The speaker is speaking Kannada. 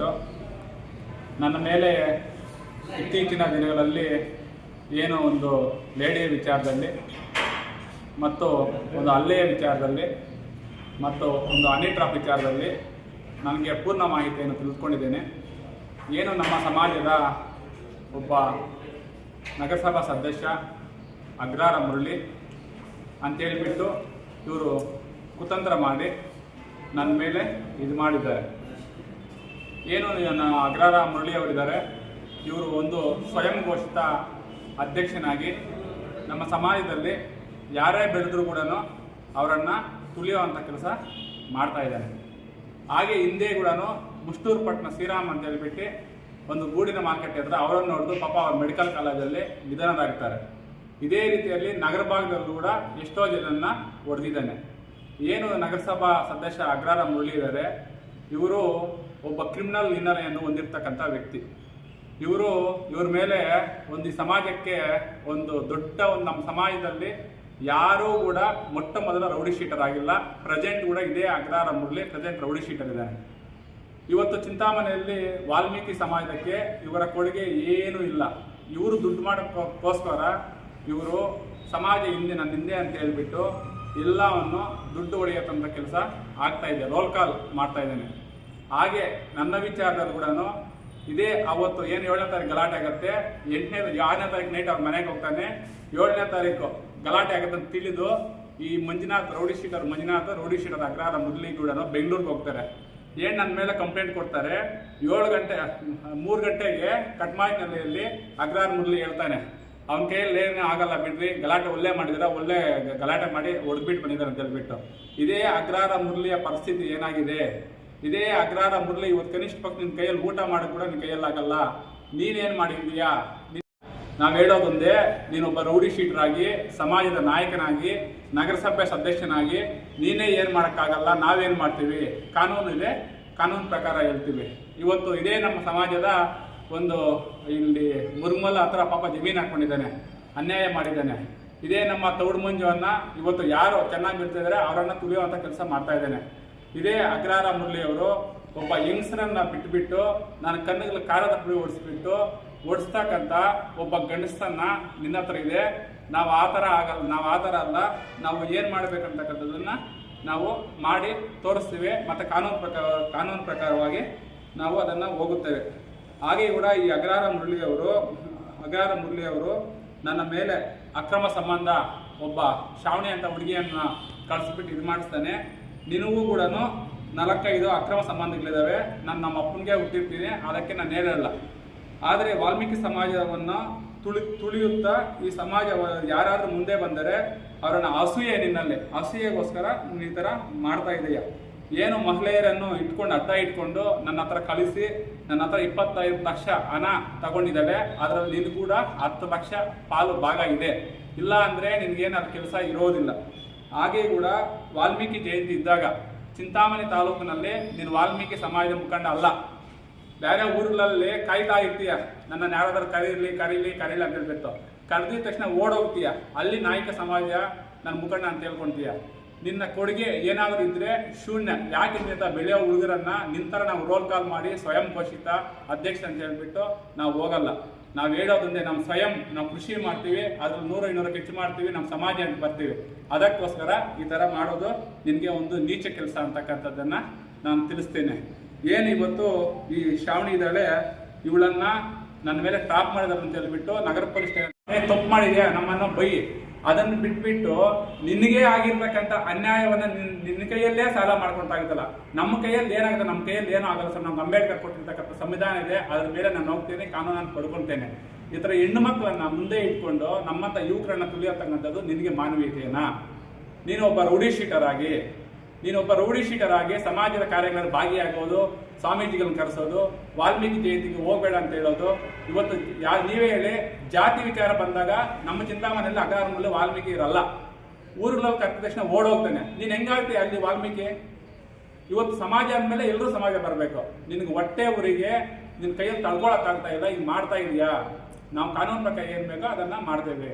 ಆಗಲ್ಲ ನನ್ನ ಮೇಲೆ ಇತ್ತೀಚಿನ ದಿನಗಳಲ್ಲಿ ಏನೋ ಒಂದು ಲೇಡಿಯ ವಿಚಾರದಲ್ಲಿ ಮತ್ತು ಒಂದು ಹಲ್ಲೆಯ ವಿಚಾರದಲ್ಲಿ ಮತ್ತು ಒಂದು ಹನಿ ಟ್ರಾಪ್ ವಿಚಾರದಲ್ಲಿ ನನಗೆ ಪೂರ್ಣ ಮಾಹಿತಿಯನ್ನು ತಿಳಿದುಕೊಂಡಿದ್ದೇನೆ. ಏನು ನಮ್ಮ ಸಮಾಜದ ಒಬ್ಬ ನಗರಸಭಾ ಸದಸ್ಯ ಅಗ್ರಾರ ಮುರಳಿ ಅಂತೇಳಿಬಿಟ್ಟು ಇವರು ಕುತಂತ್ರ ಮಾಡಿ ನನ್ನ ಮೇಲೆ ಇದು ಮಾಡಿದ್ದಾರೆ. ಏನು ನನ್ನ ಅಗ್ರಾರ ಮುರಳಿ ಅವರಿದ್ದಾರೆ, ಇವರು ಒಂದು ಸ್ವಯಂ ಘೋಷಿತ ಅಧ್ಯಕ್ಷನಾಗಿ ನಮ್ಮ ಸಮಾಜದಲ್ಲಿ ಯಾರೇ ಬೆಳೆದರೂ ಕೂಡ ಅವರನ್ನು ತುಳಿಯುವಂಥ ಕೆಲಸ ಮಾಡ್ತಾ ಇದ್ದಾರೆ. ಹಾಗೆ ಹಿಂದೆ ಕೂಡ ಮುಷ್ಟೂರು ಪಟ್ಟಣ ಶ್ರೀರಾಮ್ ಅಂತ ಹೇಳ್ಬಿಟ್ಟು ಒಂದು ಗೂಡಿನ ಮಾರ್ಕೆಟ್ ಹತ್ರ ಅವರನ್ನು ನೋಡಿದು ಪಾಪ ಅವರು ಮೆಡಿಕಲ್ ಕಾಲೇಜಲ್ಲಿ ನಿಧನರಾಗ್ತಾರೆ. ಇದೇ ರೀತಿಯಲ್ಲಿ ನಗರ ಭಾಗದಲ್ಲೂ ಕೂಡ ಎಷ್ಟೋ ಜನನ್ನ ಹೊಡೆದಿದ್ದಾನೆ ಏನು ನಗರಸಭಾ ಸದಸ್ಯ ಅಗ್ರಾರ ಮುರಳಿ ಇದ್ದಾರೆ, ಇವರು ಒಬ್ಬ ಕ್ರಿಮಿನಲ್ ಹಿನ್ನೆಲೆಯನ್ನು ಹೊಂದಿರತಕ್ಕಂಥ ವ್ಯಕ್ತಿ. ಇವರು ಇವ್ರ ಮೇಲೆ ಒಂದು ಸಮಾಜಕ್ಕೆ ಒಂದು ದೊಡ್ಡ ಒಂದು ನಮ್ಮ ಸಮಾಜದಲ್ಲಿ ಯಾರೂ ಕೂಡ ಮೊಟ್ಟ ಮೊದಲ ರೌಡಿ ಶೀಟರ್ ಆಗಿಲ್ಲ. ಪ್ರೆಸೆಂಟ್ ಕೂಡ ಇದೇ Agrahara Murali present rowdy sheeter ಇದ್ದಾನೆ ಇವತ್ತು ಚಿಂತಾಮಣಿಯಲ್ಲಿ ವಾಲ್ಮೀಕಿ ಸಮಾಜಕ್ಕೆ ಇವರ ಕೊಡುಗೆ ಏನೂ ಇಲ್ಲ. ಇವರು ದುಡ್ಡು ಮಾಡೋಕ್ಕೋಸ್ಕರ ಇವರು ಸಮಾಜ ಹಿಂದೆ ನನ್ನ ಹಿಂದೆ ಅಂತ ಹೇಳ್ಬಿಟ್ಟು ಎಲ್ಲವನ್ನು ದುಡ್ಡು ಒಡೆಯತಂತ ಕೆಲಸ ಆಗ್ತಾ ಇದೆ. ರೋಲ್ ಕಾಲ್ ಮಾಡ್ತಾ ಇದ್ದೇನೆ. ಹಾಗೆ ನನ್ನ ವಿಚಾರದಲ್ಲಿ ಕೂಡ ಇದೇ ಅವತ್ತು ಏನು ಏಳನೇ ತಾರೀಕು ಗಲಾಟೆ ಆಗುತ್ತೆ, ಎಂಟನೇ ಆರನೇ ತಾರೀಕು ನೈಟ್ ಅವ್ರ ಮನೆಗೆ ಹೋಗ್ತಾನೆ. ಏಳನೇ ತಾರೀಕು ಗಲಾಟೆ ಆಗುತ್ತೆ ಅಂತ ತಿಳಿದು ಈ Manjunath, rowdy sheeter Manjunath, rowdy sheeter Agrahara Murali ಕೂಡ ಬೆಂಗಳೂರಿಗೆ ಹೋಗ್ತಾರೆ. ಏನ್ ನನ್ನ ಮೇಲೆ ಕಂಪ್ಲೇಂಟ್ ಕೊಡ್ತಾರೆ? ಏಳು ಗಂಟೆ, ಮೂರು ಗಂಟೆಗೆ ಕಟ್ಮಾಯಿನಲ್ಲಿ ಅಗ್ರಹಾರ ಮುರಳಿ ಹೇಳ್ತಾನೆ. ಅವನ ಕೈಯಲ್ಲಿ ಏನೇ ಆಗಲ್ಲ ಬಿಡ್ರಿ, ಗಲಾಟೆ ಒಳ್ಳೆ ಮಾಡಿದಾರೆ, ಒಳ್ಳೆ ಗಲಾಟೆ ಮಾಡಿ ಹೊಡೆದ್ಬಿಟ್ಟು ಬಂದಿದ್ದಾರೆ ಅಂತ ಹೇಳ್ಬಿಟ್ಟು. ಇದೇ ಅಗ್ರಹಾರ ಮುರಳಿಯ ಪರಿಸ್ಥಿತಿ ಏನಾಗಿದೆ? ಇದೇ ಅಗ್ರಹಾರ ಮುರಳಿ ಇವತ್ತು ಕನಿಷ್ಠ ಪಕ್ಷ ನಿನ್ನ ಕೈಯಲ್ಲಿ ಊಟ ಮಾಡೋದು ಕೂಡ ನಿನ್ನ ಕೈಯಲ್ಲಿ ಆಗಲ್ಲ. ಮಾಡಿದ್ದೀಯಾ? ನಾವು ಹೇಳೋದೊಂದೇ, ನೀನೊಬ್ಬ ರೌಡಿ ಶೀಟರ್ ಆಗಿ ಸಮಾಜದ ನಾಯಕನಾಗಿ, ನಗರಸಭೆ ಸದಸ್ಯನಾಗಿ, ನೀನೇ ಏನು ಮಾಡೋಕ್ಕಾಗಲ್ಲ, ನಾವೇನು ಮಾಡ್ತೀವಿ? ಕಾನೂನು ಇದೆ, ಕಾನೂನು ಪ್ರಕಾರ ಹೇಳ್ತೀವಿ. ಇವತ್ತು ಇದೇ ನಮ್ಮ ಸಮಾಜದ ಒಂದು ಇಲ್ಲಿ ಮುರ್ಮಲ್ ಹತ್ರ ಪಾಪ ಜಮೀನು ಹಾಕೊಂಡಿದ್ದಾನೆ, ಅನ್ಯಾಯ ಮಾಡಿದ್ದಾನೆ. ಇದೇ ನಮ್ಮ ತೌಡು ಮಂಜುವನ್ನು ಇವತ್ತು ಯಾರು ಚೆನ್ನಾಗಿ ಬಿಡ್ತಿದ್ದಾರೆ ಅವರನ್ನ ತುಳಿಯುವಂತ ಕೆಲಸ ಮಾಡ್ತಾ ಇದ್ದಾನೆ. ಇದೇ ಅಗ್ರಾರ ಮುರಳಿ ಅವರು ಒಬ್ಬ ಯಂಗ್ಸ್ರನ್ನ ಬಿಟ್ಟುಬಿಟ್ಟು ನನ್ನ ಕಣ್ಣುಗಳ ಕಾರದ ಪುಡಿ ಓಡಿಸ್ಬಿಟ್ಟು ಓಡಿಸ್ತಕ್ಕಂಥ ಒಬ್ಬ ಗಂಡಸನ್ನ ನಿನ್ನ ಹತ್ರ ಇದೆ. ನಾವು ಆ ಥರ ಆಗಲ್ಲ, ನಾವು ಆ ಥರ ಅಲ್ಲ, ನಾವು ಏನು ಮಾಡಬೇಕಂತಕ್ಕಂಥದ್ದನ್ನು ನಾವು ಮಾಡಿ ತೋರಿಸ್ತೀವಿ. ಮತ್ತು ಕಾನೂನು ಪ್ರಕಾರ, ಕಾನೂನು ಪ್ರಕಾರವಾಗಿ ನಾವು ಅದನ್ನು ಹೋಗುತ್ತೇವೆ. ಹಾಗೆ ಕೂಡ ಈ ಅಗ್ರಹಾರ ಮುರಳಿಯವರು ಅಗ್ರಹಾರ ಮುರಳಿಯವರು ನನ್ನ ಮೇಲೆ ಅಕ್ರಮ ಸಂಬಂಧ ಒಬ್ಬ ಶ್ರಾವಣಿ ಅಂತ ಹುಡುಗಿಯನ್ನು ಕಳಿಸ್ಬಿಟ್ಟು ಇದು ಮಾಡಿಸ್ತಾನೆ. ನಿನಗೂ ಕೂಡ ನಾಲ್ಕೈದು ಅಕ್ರಮ ಸಂಬಂಧಗಳಿದ್ದಾವೆ ನಾನು ನಮ್ಮ ಅಪ್ಪನಿಗೆ ಹುಟ್ಟಿರ್ತೀನಿ, ಅದಕ್ಕೆ ನಾನು ಹೇಳಲ್ಲ. ಆದರೆ ವಾಲ್ಮೀಕಿ ಸಮಾಜವನ್ನು ತುಳಿ, ತುಳಿಯುತ್ತಾ ಈ ಸಮಾಜ ಯಾರಾದರೂ ಮುಂದೆ ಬಂದರೆ ಅವರನ್ನು ಅಸೂಯೆ ನಿನ್ನಲ್ಲಿ. ಅಸೂಯೆಗೋಸ್ಕರ ನೀನು ಈ ಥರ ಮಾಡ್ತಾ ಇದೀಯ. ಏನು ಮಹಿಳೆಯರನ್ನು ಇಟ್ಕೊಂಡು, ಅಡ್ಡ ಇಟ್ಕೊಂಡು ನನ್ನ ಹತ್ರ ಕಳಿಸಿ, ನನ್ನ ಹತ್ರ ಇಪ್ಪತ್ತೈದು ಲಕ್ಷ ಹಣ ತಗೊಂಡಿದ್ದಾಳೆ. ಅದರಲ್ಲಿ ನಿನ್ನ ಕೂಡ ಹತ್ತು ಲಕ್ಷ ಪಾಲು ಭಾಗ ಇದೆ. ಇಲ್ಲ ಅಂದರೆ ನಿನಗೇನು ಅದು ಕೆಲಸ ಇರೋದಿಲ್ಲ. ಹಾಗೆ ಕೂಡ ವಾಲ್ಮೀಕಿ ಜಯಂತಿ ಇದ್ದಾಗ ಚಿಂತಾಮಣಿ ತಾಲೂಕಿನಲ್ಲಿ ನೀನು ವಾಲ್ಮೀಕಿ ಸಮಾಜದ ಮುಖಂಡ ಅಲ್ಲ. ಬೇರೆ ಊರುಗಳಲ್ಲಿ ಕಾಯ್ತಾ ಇರ್ತೀಯ. ನನ್ನ ಯಾರಾದ್ರೂ ಕರೀಲಿ ಕರೀಲಿ ಕರೀಲಿ ಅಂತ ಹೇಳ್ಬಿಟ್ಟು. ಕರೆದಿದ ತಕ್ಷಣ ಓಡೋಗ್ತೀಯ. ಅಲ್ಲಿ ನಾಯಕ ಸಮಾಜ ನನ್ನ ಮುಖಂಡ ಅಂತ ಹೇಳ್ಕೊಂತೀಯ. ನಿನ್ನ ಕೊಡುಗೆ ಏನಾದರೂ ಇದ್ರೆ ಶೂನ್ಯ. ಯಾಕೆ ಅಂತ ಬೆಳೆಯೋ ಹುಡುಗರನ್ನ ನಿಂತರ ನಾವು ರೋಲ್ ಕಾಲ್ ಮಾಡಿ ಸ್ವಯಂ ಘೋಷಿತ ಅಧ್ಯಕ್ಷ ಅಂತ ಹೇಳ್ಬಿಟ್ಟು ನಾವು ಹೋಗಲ್ಲ. ನಾವು ಹೇಳೋದಂದ್ರೆ ನಮ್ಮ ಸ್ವಯಂ ನಾವು ಕೃಷಿ ಮಾಡ್ತೀವಿ, ಅದ್ರಲ್ಲಿ ನೂರ ಇನ್ನೂರಕ್ಕೆ ಹೆಚ್ಚು ಮಾಡ್ತೀವಿ ನಮ್ಮ ಸಮಾಜ ಅಂತ ಬರ್ತೀವಿ. ಅದಕ್ಕೋಸ್ಕರ ಈ ಥರ ಮಾಡೋದು ನಿನಗೆ ಒಂದು ನೀಚ ಕೆಲಸ ಅಂತಕ್ಕಂಥದ್ದನ್ನ ನಾನು ತಿಳಿಸ್ತೇನೆ. ಏನು ಇವತ್ತು ಈ ಶ್ರಾವಣಿ ಇದ್ದಾಳೆ ಇವಳನ್ನ ನನ್ನ ಮೇಲೆ ಟಾಪ್ ಮಾಡಿದಾರೆ ಅಂತ ಹೇಳ್ಬಿಟ್ಟು ನಗರ ಪೊಲೀಸ್ ತಪ್ಪು ಮಾಡಿದ್ಯಾ? ನಮ್ಮನ್ನ ಬೈ. ಅದನ್ನು ಬಿಟ್ಬಿಟ್ಟು ನಿನಗೆ ಆಗಿರ್ತಕ್ಕಂಥ ಅನ್ಯಾಯವನ್ನ ನಿನ್- ನಿನ್ನ ಕೈಯಲ್ಲೇ ಸಾಲ ಮಾಡ್ಕೊಂತಾಗುತ್ತಲ್ಲ ನಮ್ಮ ಕೈಯಲ್ಲಿ ಏನಾಗುತ್ತೆ? ನಮ್ಮ ಕೈಯಲ್ಲಿ ಏನೂ ಆಗಲ್ಲ ಸರ್. ನಮ್ಗೆ ಅಂಬೇಡ್ಕರ್ ಕೊಟ್ಟಿರ್ತಕ್ಕಂಥ ಸಂವಿಧಾನ ಇದೆ. ಅದ್ರ ಮೇಲೆ ನಾನು ಹೋಗ್ತೇನೆ, ಕಾನೂನನ್ನು ಪಡ್ಕೊಳ್ತೇನೆ. ಈ ಥರ ಹೆಣ್ಣು ಮಕ್ಕಳನ್ನ ಮುಂದೆ ಇಟ್ಕೊಂಡು ನಮ್ಮಂಥ ಯುವಕರನ್ನ ತುಳಿಯತಕ್ಕಂಥದ್ದು ನಿನಗೆ ಮಾನವೀಯತೆಯನ್ನ ನೀನು ಒಬ್ಬ ರೌಡಿ ಶೀಟರ್ ಆಗಿ ನೀನೊಬ್ಬ ರೌಡಿ ಶೀಟರ್ ಆಗಿ ಸಮಾಜದ ಕಾರ್ಯಗಳಲ್ಲಿ ಭಾಗಿಯಾಗೋದು ಸ್ವಾಮೀಜಿಗಳನ್ನ ಕರೆಸೋದು, ವಾಲ್ಮೀಕಿ ಜಯಂತಿಗೆ ಹೋಗಬೇಡ ಅಂತ ಹೇಳೋದು. ಇವತ್ತು ಯಾ, ನೀವೇ ಹೇಳಿ, ಜಾತಿ ವಿಚಾರ ಬಂದಾಗ ನಮ್ಮ ಚಿಂತಾಮಣಿಯಲ್ಲಿ ಅಗಾರನಲ್ಲಿ ವಾಲ್ಮೀಕಿ ಇರಲ್ಲ. ಊರುಗಳಲ್ಲಿ ಕರೆದ ತಕ್ಷಣ ಓಡೋಗ್ತಾನೆ. ನೀನು ಹೆಂಗಾಗ್ತಿ ಅಲ್ಲಿ ವಾಲ್ಮೀಕಿ? ಇವತ್ತು ಸಮಾಜ ಅಂದಮೇಲೆ ಎಲ್ಲರೂ ಸಮಾಜ ಬರಬೇಕು. ನಿನಗೆ ಹೊಟ್ಟೆ ಊರಿಗೆ ನಿನ್ನ ಕೈಯಲ್ಲಿ ತಳ್ಕೊಳಕ್ಕಾಗ್ತಾ ಇಲ್ಲ ಈಗ ಮಾಡ್ತಾ ಇದೆಯಾ? ನಾವು ಕಾನೂನು ಪ್ರಕಾರ ಏನು ಬೇಕೋ ಅದನ್ನ ಮಾಡ್ತೇವೆ.